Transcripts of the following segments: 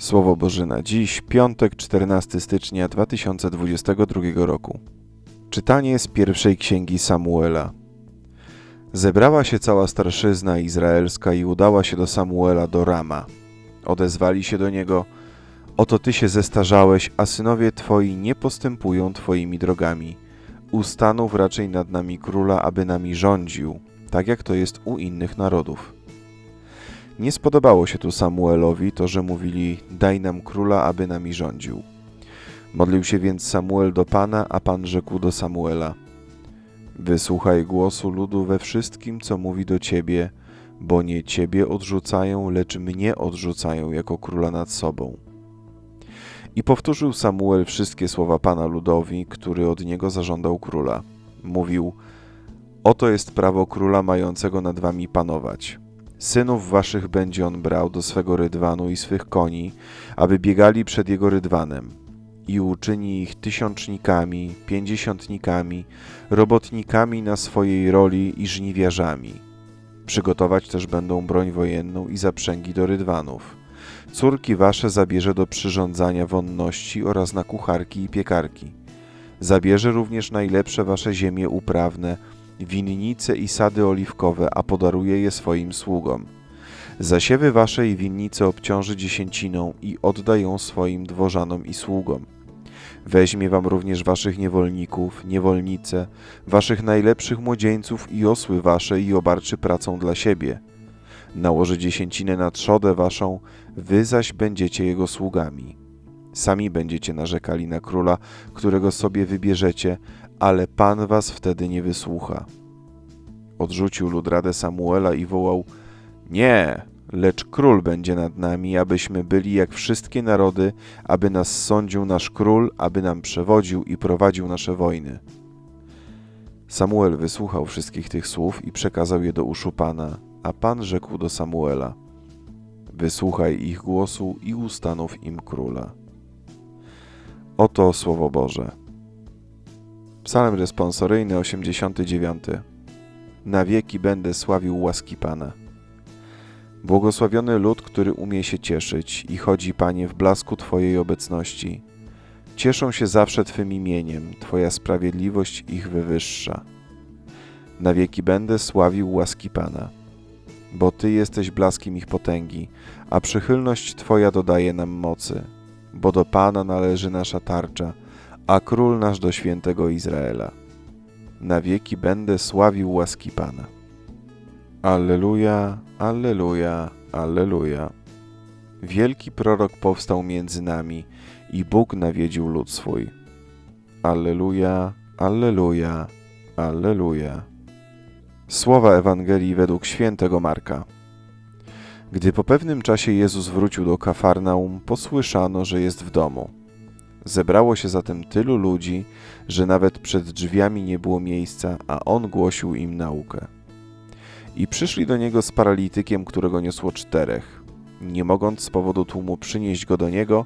Słowo Boże na dziś, piątek 14 stycznia 2022 roku. Czytanie z pierwszej księgi Samuela. Zebrała się cała starszyzna izraelska i udała się do Samuela do Rama. Odezwali się do niego: Oto ty się zestarzałeś, a synowie twoi nie postępują twoimi drogami. Ustanów raczej nad nami króla, aby nami rządził, tak jak to jest u innych narodów. Nie spodobało się tu Samuelowi to, że mówili: Daj nam króla, aby nami rządził. Modlił się więc Samuel do Pana, a Pan rzekł do Samuela: Wysłuchaj głosu ludu we wszystkim, co mówi do ciebie, bo nie ciebie odrzucają, lecz mnie odrzucają jako króla nad sobą. I powtórzył Samuel wszystkie słowa Pana ludowi, który od niego zażądał króla. Mówił: Oto jest prawo króla mającego nad wami panować. Synów waszych będzie on brał do swego rydwanu i swych koni, aby biegali przed jego rydwanem. I uczyni ich tysiącznikami, pięćdziesiątnikami, robotnikami na swojej roli i żniwiarzami. Przygotować też będą broń wojenną i zaprzęgi do rydwanów. Córki wasze zabierze do przyrządzania wonności oraz na kucharki i piekarki. Zabierze również najlepsze wasze ziemie uprawne, winnice i sady oliwkowe, a podaruje je swoim sługom. Zasiewy wasze i winnice obciąży dziesięciną i odda ją swoim dworzanom i sługom. Weźmie wam również waszych niewolników, niewolnice, waszych najlepszych młodzieńców i osły wasze i obarczy pracą dla siebie. Nałoży dziesięcinę na trzodę waszą, wy zaś będziecie jego sługami. Sami będziecie narzekali na króla, którego sobie wybierzecie, ale Pan was wtedy nie wysłucha. Odrzucił lud radę Samuela i wołał: Nie, lecz król będzie nad nami, abyśmy byli jak wszystkie narody, aby nas sądził nasz król, aby nam przewodził i prowadził nasze wojny. Samuel wysłuchał wszystkich tych słów i przekazał je do uszu Pana, a Pan rzekł do Samuela: Wysłuchaj ich głosu i ustanów im króla. Oto słowo Boże. Psalm responsoryjny 89. Na wieki będę sławił łaski Pana. Błogosławiony lud, który umie się cieszyć i chodzi, Panie, w blasku Twojej obecności. Cieszą się zawsze Twym imieniem, Twoja sprawiedliwość ich wywyższa. Na wieki będę sławił łaski Pana. Bo Ty jesteś blaskiem ich potęgi, a przychylność Twoja dodaje nam mocy. Bo do Pana należy nasza tarcza, a król nasz do świętego Izraela. Na wieki będę sławił łaski Pana. Alleluja, alleluja, alleluja. Wielki prorok powstał między nami i Bóg nawiedził lud swój. Alleluja, alleluja, alleluja. Słowa Ewangelii według świętego Marka. Gdy po pewnym czasie Jezus wrócił do Kafarnaum, posłyszano, że jest w domu. Zebrało się zatem tylu ludzi, że nawet przed drzwiami nie było miejsca, a on głosił im naukę. I przyszli do niego z paralitykiem, którego niosło czterech. Nie mogąc z powodu tłumu przynieść go do niego,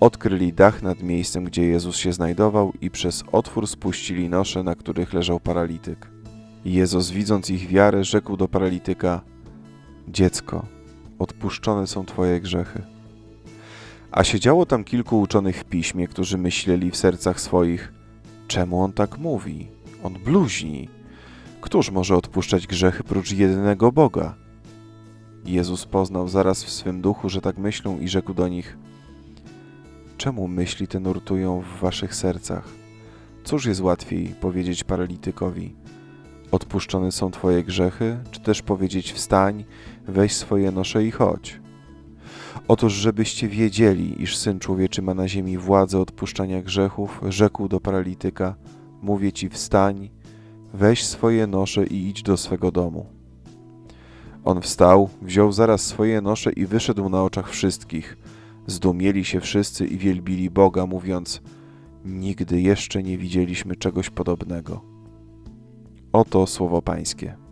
odkryli dach nad miejscem, gdzie Jezus się znajdował i przez otwór spuścili nosze, na których leżał paralityk. Jezus, widząc ich wiarę, rzekł do paralityka: Dziecko, odpuszczone są twoje grzechy. A siedziało tam kilku uczonych w piśmie, którzy myśleli w sercach swoich: Czemu on tak mówi? On bluźni. Któż może odpuszczać grzechy prócz jedynego Boga? Jezus poznał zaraz w swym duchu, że tak myślą, i rzekł do nich: Czemu myśli te nurtują w waszych sercach? Cóż jest łatwiej powiedzieć paralitykowi: Odpuszczone są twoje grzechy, czy też powiedzieć: Wstań, weź swoje nosze i chodź? Otóż, żebyście wiedzieli, iż Syn Człowieczy ma na ziemi władzę odpuszczania grzechów, rzekł do paralityka: Mówię ci, wstań, weź swoje nosze i idź do swego domu. On wstał, wziął zaraz swoje nosze i wyszedł na oczach wszystkich. Zdumieli się wszyscy i wielbili Boga, mówiąc: Nigdy jeszcze nie widzieliśmy czegoś podobnego. Oto słowo Pańskie.